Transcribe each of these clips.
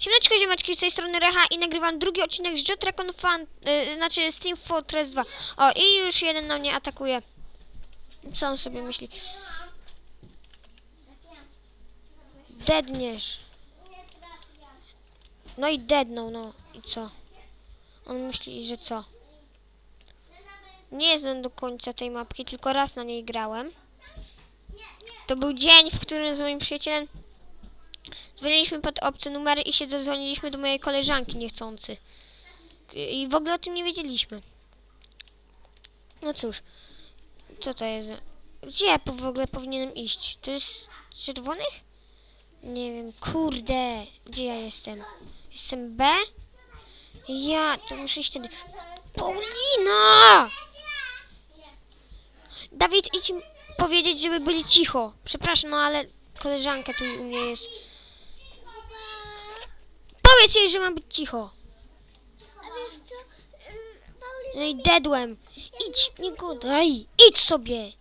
Siemaneczko ziomeczki, z tej strony Recha i nagrywam drugi odcinek z Jotrakon Fan, y, znaczy z Team Fortress 2. O, i już jeden na mnie atakuje. Co on sobie myśli? Deadniesz. No i deadnął, no. I co? On myśli, że co? Nie znam do końca tej mapki, tylko raz na niej grałem. To był dzień, w którym z moim przyjacielem dzwoniliśmy pod obce numery i się dodzwoniliśmy do mojej koleżanki niechcący. I w ogóle o tym nie wiedzieliśmy. No cóż, co to jest? Gdzie ja w ogóle powinienem iść? To jest czerwonych? Nie wiem, kurde, gdzie ja jestem? Jestem B? Ja, to muszę iść wtedy. Paulina! Dawid, idź im powiedzieć, żeby byli cicho. Przepraszam, no ale koleżanka tu u mnie jest. Powiedz jej, że ma być cicho. Paulina, No i dedłem. Idź, nie godaj. Idź sobie.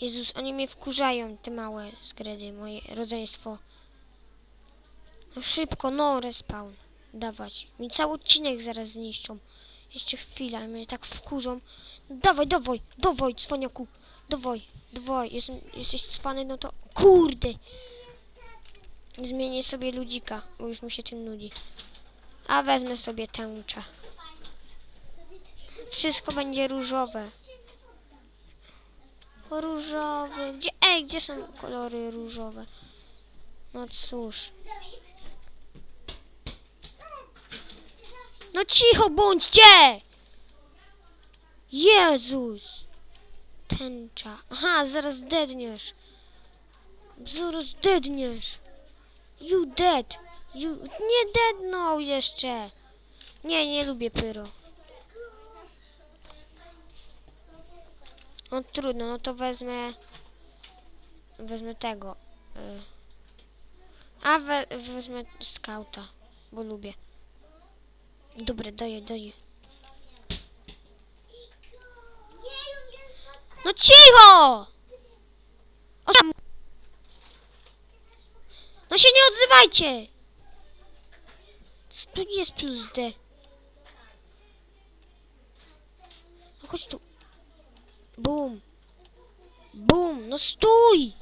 Jezus, oni mnie wkurzają, te małe skredy, moje rodzeństwo. No szybko, no respawn. Dawać. Mi cały odcinek zaraz zniszczą. Jeszcze chwila, mnie tak wkurzą. Dawaj, dawaj, dawaj, cwaniaku. Dawaj, dawaj. Jestem, jesteś cwany, no to... Kurde. Zmienię sobie ludzika, bo już mi się tym nudzi. A wezmę sobie tęczę. Wszystko będzie różowe. Różowy. Gdzie, ej, gdzie są kolory różowe? No cóż. No cicho bądźcie! Jezus! Tęcza. Aha, zaraz dedniesz. Zaraz dedniesz. You dead. You... Nie dednął jeszcze. Nie, nie lubię pyro. No trudno, no to wezmę... Wezmę tego. y. A we, wezmę skauta, bo lubię. Dobra, daję, daję. No cicho! O tam! No się nie odzywajcie! Tu nie jest plus D. No chodź tu. Bum. Bum. No stój!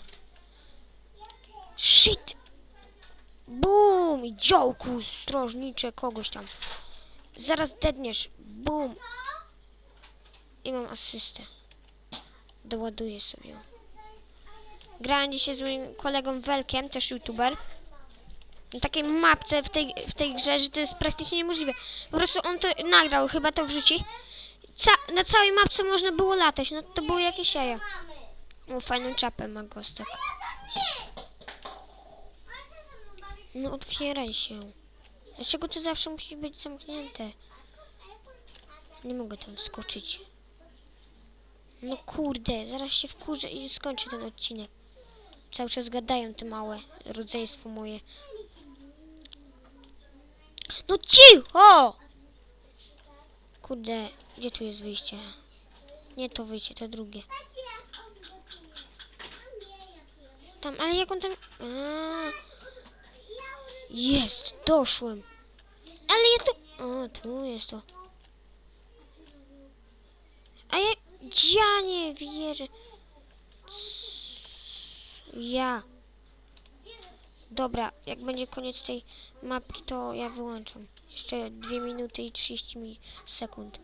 Shit! Bum! I działku strażnicze kogoś tam. Zaraz dedniesz. Bum! I mam asystę. Doładuję sobie. Grałem dzisiaj z moim kolegą Welkiem, też youtuber. Na takiej mapce w tej, w tej grze, że to jest praktycznie niemożliwe. Po prostu on to nagrał, chyba to wrzuci. Ca na całej mapce można było latać, no to były jakieś jaja. O, fajną czapę ma gostek. No otwieraj się. Dlaczego to zawsze musi być zamknięte? Nie mogę tam skoczyć. No kurde, zaraz się wkurzę i skończę ten odcinek. Cały czas gadają te małe rodzeństwo moje. No cicho! Kurde, gdzie tu jest wyjście? Nie to wyjście, to drugie. Tam, ale jak on tam... Jest, doszłem. Ale ja tu... O, tu jest to. A ja... Ja nie wierzę. Ja. Dobra, jak będzie koniec tej mapki, to ja wyłączam. Jeszcze 2 minuty i 30 mi sekund.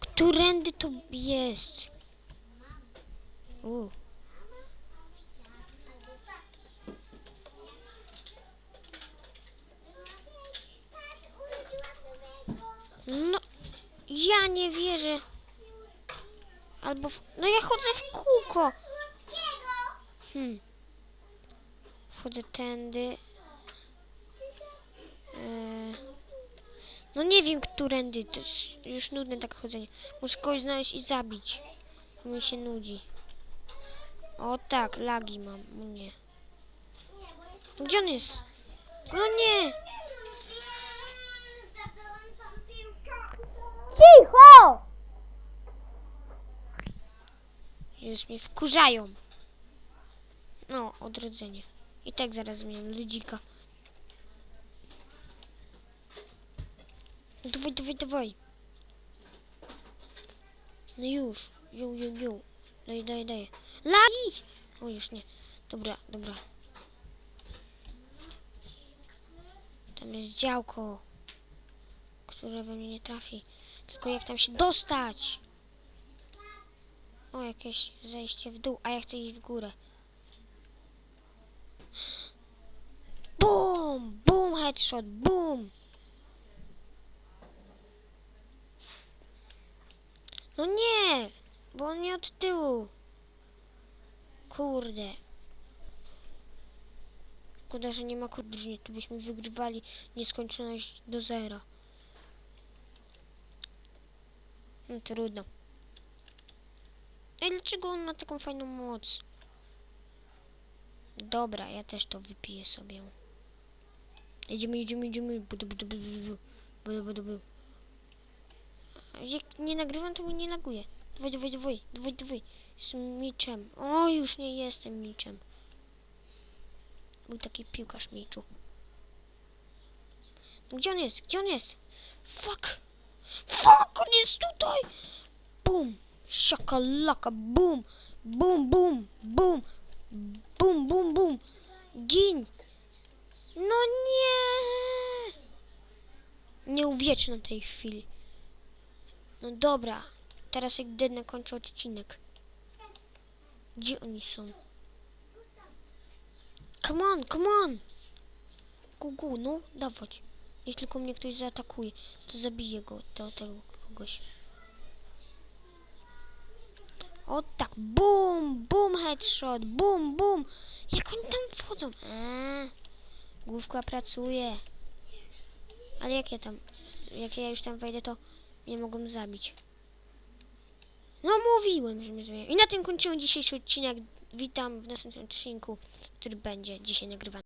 Którędy to jest? U. No, ja nie wierzę. Albo, w, no ja chodzę w kółko. Hmm. Wchodzę tędy. Eee, no nie wiem, którędy. To jest już nudne tak chodzenie. Muszę kogoś znaleźć i zabić. Mi się nudzi. O tak, lagi mam. Nie. No Gdzie on jest? No nie! Cicho! Już mnie wkurzają. No, odrodzenie. I tak zaraz zmieniam ludzika. Dawaj, dawaj, dawaj. No już. Ju, ju, ju. Daj, daj, daj. Lagi! O, już nie. Dobra, dobra. Tam jest działko, które we mnie nie trafi. Tylko jak tam się dostać? O, jakieś zejście w dół, a ja chcę iść w górę. Boom! Boom, headshot, boom! No nie! Bo on mnie od tyłu. Kurde. Szkoda, że nie ma kudrzni, tu byśmy wygrywali nieskończoność do zera. No trudno. Ej, dlaczego on ma taką fajną moc? Dobra, ja też to wypiję sobie. Jedziemy, jedziemy, jedziemy. Budu, budu, budu, Jak nie nagrywam, to mnie nie laguje. Dawaj, dawaj, dawaj, dawaj, dawaj. Jestem miczem. O, już nie jestem miczem. Był taki piłkarz miczu. No Gdzie on jest? Gdzie on jest? Fuck! Fuck! On jest tutaj! Bum! Szakalaka! Bum! Bum, bum, bum! Bum, bum, bum! Gin! No nie! Nie uwiecznię tej chwili. No dobra. Teraz jak dednę kończę odcinek. Gdzie oni są? Come on, come on! Gugu, no, dawać. Jeśli tylko mnie ktoś zaatakuje, to zabiję go, to, tego kogoś. O tak, bum, bum, headshot, bum, bum. Jak oni tam wchodzą? Eee, główka pracuje. Ale jak ja tam, jak ja już tam wejdę, to mnie mogą zabić. No mówiłem, że mnie zabiją. I na tym kończymy dzisiejszy odcinek. Witam w następnym odcinku, który będzie dzisiaj nagrywany.